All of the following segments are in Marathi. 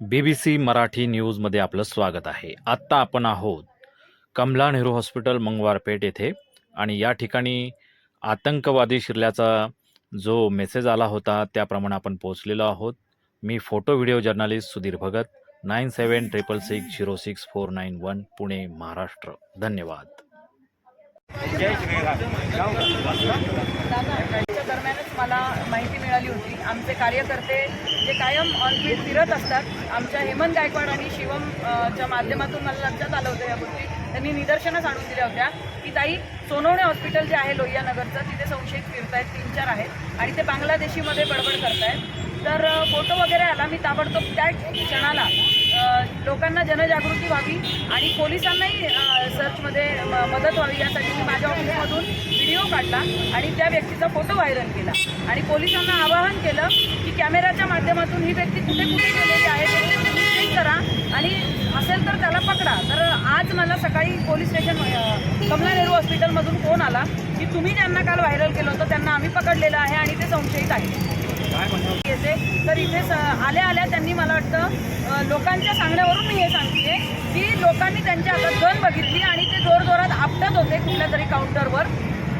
बी बी सी मराठी न्यूजमध्ये आपलं स्वागत आहे. आत्ता आपण आहोत कमला नेहरू हॉस्पिटल मंगवारपेठ येथे. आणि या ठिकाणी आतंकवादी शिरल्याचा जो मेसेज आला होता त्याप्रमाणे आपण पोहोचलेलो आहोत. मी photo video journalist Sudhir Bhagat nine seven triple six zero six four nine one Pune Maharashtra. धन्यवाद. दरम्यानच मला माहिती मिळाली होती. आमचे कार्यकर्ते जे कायम ऑनफील्ड फिरत असतात आमच्या हेमंत गायकवाड आणि शिवम च्या माध्यमातून मला लक्षात आलं होतं या गोष्टी. त्यांनी निदर्शनच आणून दिल्या होत्या की ताई सोनवणे हॉस्पिटल जे आहे लोहिया नगरचं तिथे संशयित फिरतायत तीन चार आहेत आणि ते बांगलादेशीमध्ये बडबड करतायत. तर फोटो वगैरे आला मी ताबडतोब त्या क्षणाला लोकांना जनजागृती व्हावी आणि पोलिसांनाही सर्चमध्ये म- मदत व्हावी यासाठी मी माझ्या ऑफिसमधून व्हिडिओ काढला आणि त्या व्यक्तीचा फोटो व्हायरल केला. आणि पोलिसांना आवाहन केलं की कॅमेऱ्याच्या माध्यमातून ही व्यक्ती कुठे कुठे गेलेली आहे ते तुम्ही चेक करा आणि असेल तर त्याला पकडा. तर आज मला सकाळी पोलीस स्टेशन कमला नेहरू हॉस्पिटलमधून फोन आला की तुम्ही ज्यांना काल व्हायरल केलं होतं त्यांना आम्ही पकडलेलं आहे आणि ते संशयित येते. तर इथे आल्या आल्या त्यांनी मला वाटतं लोकांच्या सांगण्यावरून मी हे सांगते की लोकांनी त्यांच्या हातात गन बघितली आणि ते जोरजोरात आपटत होते कुठल्या तरी काउंटरवर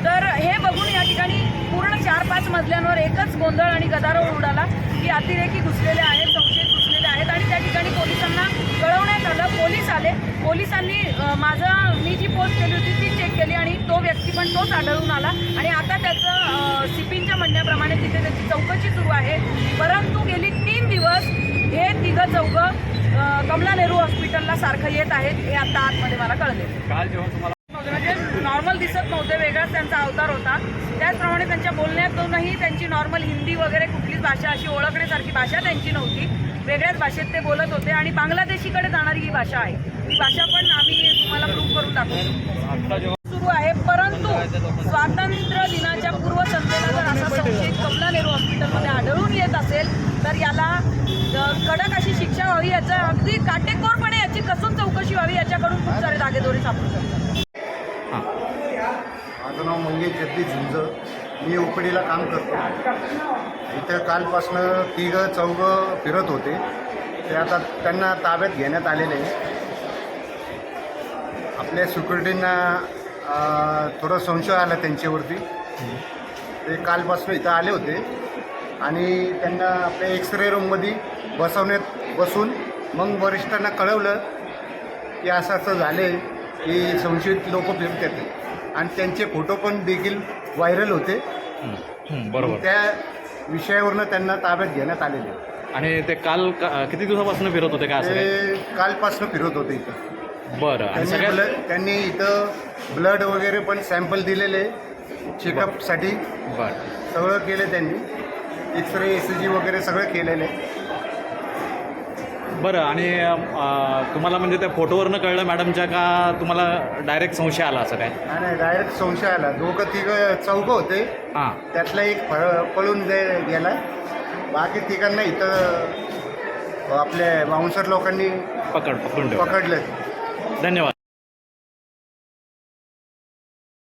तर हे बघून या ठिकाणी पूर्ण चार पाच मजल्यांवर एकच गोंधळ आणि गदारोळ उडाला की अतिरेकी घुसलेले आहेत संशयित घुसलेले आहेत आणि त्या ठिकाणी पोलिसांना कळवण्यात आलं. पोलीस आले. पोलिसांनी माझं मी जी पोस्ट केली होती ती चेक केली आणि तो व्यक्ती पण तोच आढळून आला. आणि आता त्याचं सिपिंगच्या म्हणण्याप्रमाणे तिथे त्याची चौकशी सुरू आहे. परंतु तिघं चौघं कमला नेहरू हॉस्पिटलला सारखं येत आहेत. हे आता आतमध्ये मला कळले काल जेव्हा तुम्हाला म्हणजे नॉर्मल दिसत नव्हते वेगळाच त्यांचा अवतार होता. त्याचप्रमाणे त्यांच्या बोलण्यातूनही त्यांची नॉर्मल हिंदी वगैरे कुठलीच भाषा अशी ओळखण्यासारखी भाषा त्यांची नव्हती. वेगळ्याच भाषेत ते बोलत होते आणि बांगलादेशीकडे जाणारी ही भाषा आहे. ही भाषा पण आम्ही तुम्हाला प्रूव्ह करून दाखवतो. सुरू आहे. परंतु स्वातंत्र्य दिनाच्या पूर्वसंध्येला जर असा संशयित कमला नेहरू हॉस्पिटलमध्ये आढळून येत असेल तर याला कडक अशी शिक्षा व्हावी याचा अगदी काटेकोरपणे याची कसून चौकशी व्हावी याच्याकडून खूप सारे धागेदोरे सापडू शकतात माझं नाव मंगेश जगदीश झुंज. मी ओपडीला काम करतो. इथं कालपासनं तिघं चौघं फिरत होते. ते आता त्यांना ताब्यात घेण्यात आलेले आहे. आपल्या सिक्युरिटींना थोडं संशय आला त्यांच्यावरती. ते कालपासून इथं आले होते. आणि त्यांना आपल्या एक्सरे रूममध्ये बसवण्यात बसून मग वरिष्ठांना कळवलं की असं असं झाले की संशयित लोक फिरतात आणि त्यांचे फोटो पण देखील व्हायरल होते. बरोबर. त्या विषयावरनं त्यांना ताब्यात घेण्यात आलेले. आहे. आणि ते काल का- किती दिवसापासून फिरत होते का? ते कालपासून फिरत होते इथं. बरं आणि त्यांनी सगळ्यात ब्लड त्यांनी इथं ब्लड वगैरे पण सॅम्पल दिलेले चेकअपसाठी. बरं. सगळं केलं त्यांनी. एक्सरे एस जी वगैरे सगळं केलेलं आहे. बरं आणि अं, तुम्हाला म्हणजे त्या फोटोवरनं कळलं मॅडमच्या का तुम्हाला डायरेक्ट संशय आला असं काय? आणि डायरेक्ट संशय आला. दोघं तिघं चौघं होते. हां. त्यातला एक फ- पळून गे- गेला. बाकी तिघांना इथं आपल्या बाउन्सर लोकांनी पकड पकडून ठेव पकडलं. धन्यवाद.